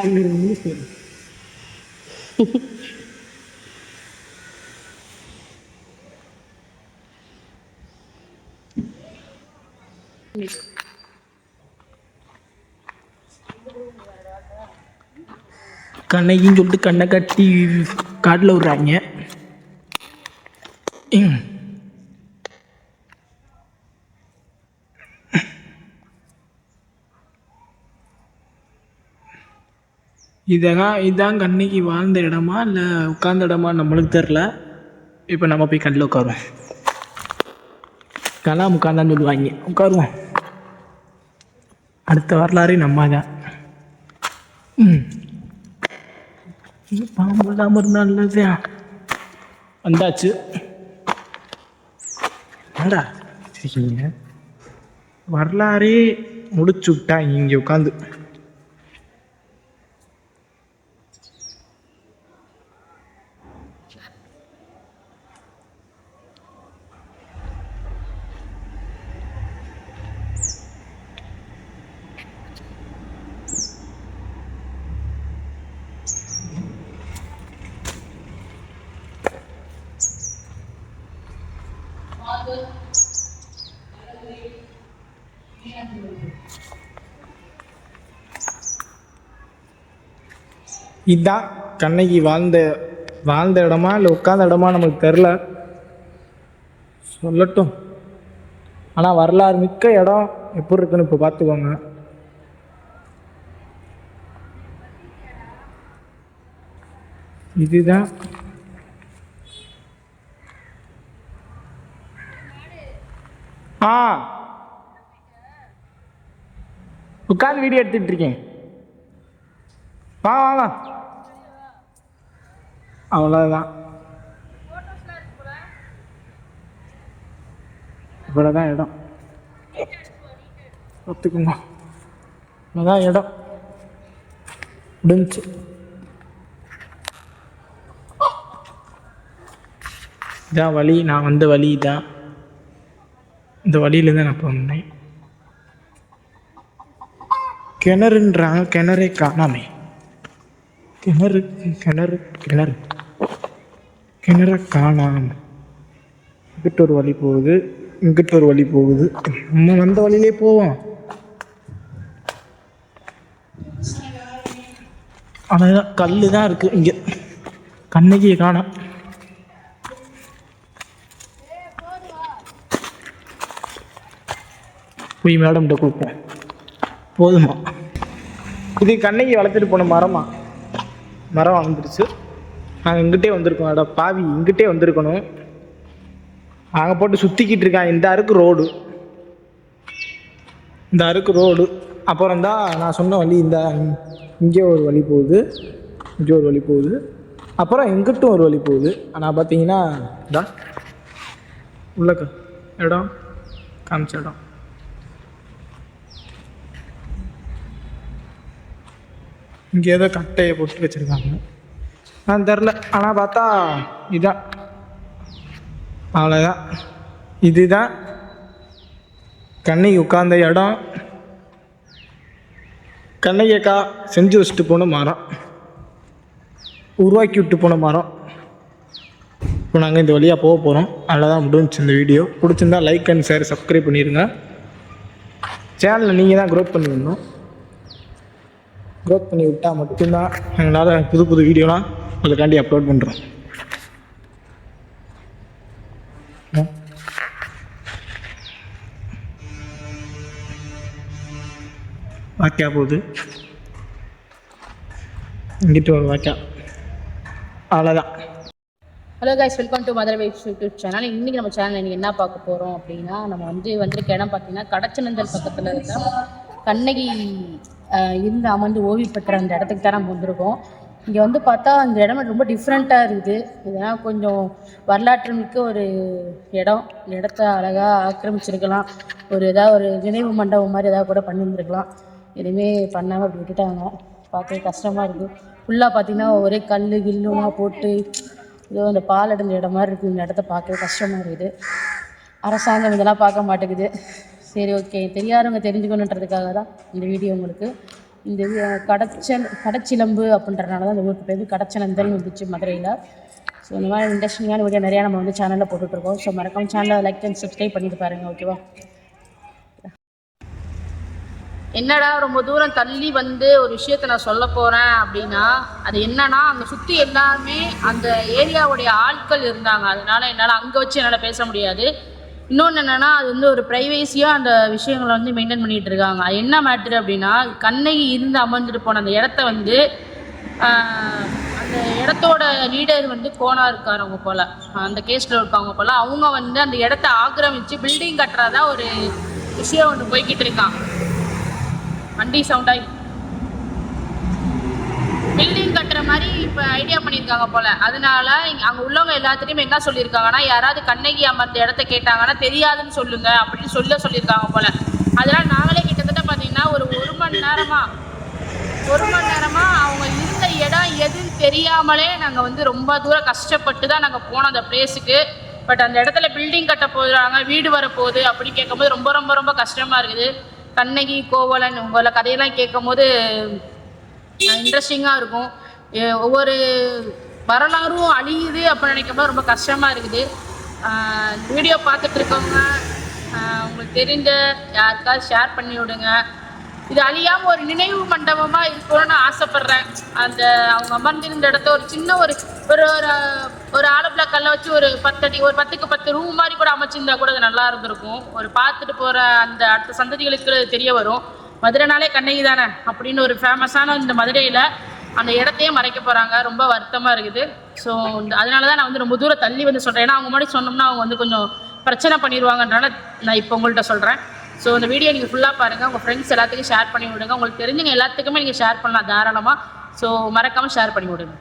அங்கே இருந்து சரி கண்ணையும் சொல்லிட்டு கண்ணை கட்டி காட்டில் விட்றாங்க. இதெல்லாம் இதான் கண்ணிக்கு வாழ்ந்த இடமா? இல்லை உட்கார்ந்த இடமா? நம்மளுக்கு தெரில. இப்போ நம்ம போய் கல்லில் உட்காருவோம். கலாம் உட்காந்தான்னு சொல்லுவாங்க. உட்காருவோம். அடுத்த வரலாறு நம்ம தான் பாம்பு இல்லாமல் இருந்தால் நல்லதா. வந்தாச்சு. என்னடா சரிங்க வரலாறே முடிச்சு விட்டா இங்கே உட்காந்து இதுதான் கண்ணகி வாழ்ந்த வாழ்ந்த இடமா இல்லை உட்கார்ந்த இடமா நமக்கு தெரில சொல்லட்டும். ஆனால் வரலாறு மிக்க இடம் எப்படி இருக்குன்னு இப்போ பார்த்துக்கோங்க. இதுதான் ஆ. உட்காந்து வீடியோ எடுத்துட்டு இருக்கேன். வா வாங்க அவ்வளோதான் இவ்வளோதான் இடம். ஒத்துக்குங்க. இவ்வளோதான் இடம். முடிஞ்சு இதான் வழி. நான் வந்த வழி தான் இந்த வழியில தான் நான் போனேன். கிணறுன்றாங்க கிணறே காணாமே. கிணறு கிணறு கிணறு. கிணற காணாம. இங்கிட்ட ஒரு வழி போகுது இங்கிட்ட ஒரு வழி போகுது. நம்ம வந்த வழியிலே போவோம். ஆனால் கல் தான் இருக்குது இங்கே. கண்ணகியை காணாம். போய் மேடம்கிட்ட கொடுப்போம். போதுமா? இது கண்ணகி வளர்த்துட்டு போன மரமா? மரம் வளர்ந்துருச்சு. நாங்கள் இங்கிட்டே வந்திருக்கோம். அட பாவி இங்கிட்டே வந்திருக்கணும். அங்கே போட்டு சுற்றிக்கிட்டு இருக்கான் இந்த அருக்கு ரோடு. இந்த அருக்கு ரோடு. அப்புறம் தான் நான் சொன்ன வழி இந்த இங்கே ஒரு வழி போகுது. இங்கே ஒரு வழி போகுது. அப்புறம் எங்கிட்டும் ஒரு வழி போகுது. ஆனால் பார்த்தீங்கன்னா இதா உள்ளக்க. இடம். காமிச்ச இடம். இங்கே ஏதோ கட்டையை போட்டு வச்சுருக்காங்க. நான் தெரில. ஆனால் பார்த்தா இதான். அவ்வளோதான் இதுதான். கண்ணகி உட்கார்ந்த இடம். கண்ணகி அக்கா செஞ்சு வச்சுட்டு போன மரம். உருவாக்கி விட்டு போன மரம். இப்போ நாங்கள் இந்த வழியாக போக போகிறோம் அவ்வளோதான் முடிஞ்சுச்சு இந்த வீடியோ. பிடிச்சிருந்தா லைக் அண்ட் ஷேர் சப்ஸ்கிரைப் பண்ணிடுங்க சேனலில் நீங்கள் தான் க்ரோத் பண்ணிடணும். க்ரோத் பண்ணி விட்டால் மட்டும்தான் எங்களால் புது புது வீடியோலாம் அதுக்காண்டி அப்லோட் பண்ணுறோம் வாக்கியா போகுது. இங்கிட்டு ஒரு வாக்கியா அவ்வளோதான் hello guys welcome to Madurai vibes YouTube channel இன்னைக்கு நம்ம சேனல் இன்றைக்கி என்ன பார்க்க போகிறோம் அப்படின்னா நம்ம வந்து வந்திருக்க இடம் பார்த்தீங்கன்னா கடச்சநந்தல் பக்கத்தில் இருக்க கண்ணகி இருந்து அமர்ந்து ஓய்வு பெற்ற அந்த இடத்துக்கு தான் நம்ம வந்திருக்கோம். இங்கே வந்து பார்த்தா அந்த இடம் ரொம்ப டிஃப்ரெண்ட்டாக இருக்குது. இதெல்லாம் கொஞ்சம் வரலாற்று மிக்க ஒரு இடம். இந்த இடத்த அழகாக ஆக்கிரமிச்சிருக்கலாம். ஒரு ஏதாவது ஒரு நினைவு மண்டபம் மாதிரி ஏதாவது கூட பண்ணியிருந்துருக்கலாம். எதுவுமே பண்ணாமல் அப்படி விட்டுட்டாங்க. பார்க்கவே கஷ்டமாக இருக்குது ஃபுல்லாக பார்த்தீங்கன்னா ஒரே கல் கில்லுமாக போட்டு ஏதோ அந்த பால் அடைஞ்ச இடம் மாதிரி இருக்குது இந்த இடத்த பார்க்கவே கஷ்டமாக இருக்குது. அரசாங்கம் இதெல்லாம் பார்க்க மாட்டேங்குது. சரி ஓகே தெரியாதவங்க தெரிஞ்சுக்கணுன்றதுக்காக தான் இந்த வீடியோ உங்களுக்கு. இந்த கடச்சல் கடச்சிலம்பு அப்படின்றனால தான் இந்த ஊருக்கு பேர் கடச்சலந்தல் வந்துச்சு மதுரையில். ஸோ இந்த மாதிரி இன்ட்ரெஸ்டிங்கான வீடியோ நிறையா நம்ம வந்து சேனலில் போட்டுட்ருக்கோம். ஸோ மறக்காம சேனலை லைக் அண்ட் சப்ஸ்கிரைப் பண்ணிட்டு பாருங்கள் ஓகேவா என்னடா ரொம்ப தூரம் தள்ளி வந்து ஒரு விஷயத்த நான் சொல்ல போகிறேன் அப்படின்னா அது என்னன்னா அங்கே சுற்றி எல்லாருமே அந்த ஏரியாவுடைய ஆட்கள் இருந்தாங்க. அதனால என்னால் அங்கே வச்சு என்னால் பேச முடியாது. இன்னொன்று என்னென்னா அது வந்து ஒரு ப்ரைவேசியாக அந்த விஷயங்களை வந்து மெயின்டைன் பண்ணிகிட்டு இருக்காங்க. அது என்ன மேட்ரு அப்படின்னா கண்ணகி இருந்து அமர்ந்துட்டு போன அந்த இடத்த வந்து அந்த இடத்தோட லீடர் வந்து கோனா இருக்காரவங்க போல். அந்த கேஸில் இருக்கவங்க போல். அவங்க வந்து அந்த இடத்த ஆக்கிரமித்து பில்டிங் கட்டுறதா ஒரு விஷயம் ஒன்று போய்கிட்டு இருக்கான். வண்டி சவுண்டாகி பில்டிங் கட்டுற மாதிரி இப்போ ஐடியா பண்ணியிருக்காங்க போல. அதனால அங்கே உள்ளவங்க எல்லாத்துட்டையும் என்ன சொல்லியிருக்காங்கன்னா யாராவது கண்ணகி அமர்ந்த இடத்த கேட்டாங்கன்னா தெரியாதுன்னு சொல்லுங்க அப்படின்னு சொல்ல சொல்லியிருக்காங்க போல. அதெல்லாம் நாங்களே கிட்டத்தட்ட பார்த்தீங்கன்னா ஒரு ஒரு மணி நேரமாக ஒரு மணி நேரமாக அவங்க இருந்த இடம் எதுன்னு தெரியாமலே நாங்கள் வந்து ரொம்ப தூரம் கஷ்டப்பட்டு தான் நாங்கள் போனோம் அந்த பிளேஸுக்கு பட் அந்த இடத்துல பில்டிங் கட்ட போகிறாங்க வீடு வரப்போகுது அப்படின்னு கேட்கும்போது ரொம்ப ரொம்ப ரொம்ப கஷ்டமாக இருக்குது. கண்ணகி கோவலன் உங்களை கதையெல்லாம் கேட்கும்போது இன்ட்ரெஸ்டிங்காக இருக்கும். எ- ஒவ்வொரு வரலாறும் அழியுது அப்படின்னு நினைக்கும்போது ரொம்ப கஷ்டமாக இருக்குது. வீடியோ பார்த்துட்டு இருக்கவங்க உங்களுக்கு தெரிஞ்ச யாருக்காவது ஷேர் பண்ணி விடுங்க. இது அழியாமல் ஒரு நினைவு மண்டபமாக இருக்கணும்னு ஆசைப்பட்றேன். அந்த அவங்க அமர்ந்திருந்த இடத்த ஒரு சின்ன ஒரு ஒரு ஒரு ஒரு ஆலப்பிள கல்லை வச்சு ஒரு பத்தடி ஒரு பத்துக்கு பத்து ரூம் மாதிரி கூட அமைச்சிருந்தா கூட அது நல்லா இருந்திருக்கும். ஒரு பார்த்துட்டு போகிற அந்த அடுத்த சந்ததிகளுக்கு அது தெரிய வரும். மதுரைனாலே கண்ணகி தானே அப்படின்னு ஒரு ஃபேமஸான இந்த மதுரையில் அந்த இடத்தையே மறைக்க போகிறாங்க ரொம்ப வருத்தமாக இருக்குது. ஸோ அதனால தான் நான் வந்து ரொம்ப தூரம் தள்ளி வந்து சொல்கிறேன் ஏன்னா அவங்க முன்னாடி சொன்னோம்னா அவங்க வந்து கொஞ்சம் பிரச்சனை பண்ணிடுவாங்கன்றனால நான் இப்போ உங்கள்கிட்ட சொல்கிறேன் ஸோ இந்த வீடியோ நீங்கள் ஃபுல்லாக பாருங்கள் உங்கள் ஃப்ரெண்ட்ஸ் எல்லாத்துக்கும் ஷேர் பண்ணி விடுங்க. உங்களுக்கு தெரிஞ்சவங்க எல்லாத்துக்குமே நீங்கள் ஷேர் பண்ணலாம் தாராளமாக ஸோ மறக்காமல் ஷேர் பண்ணி விடுங்க.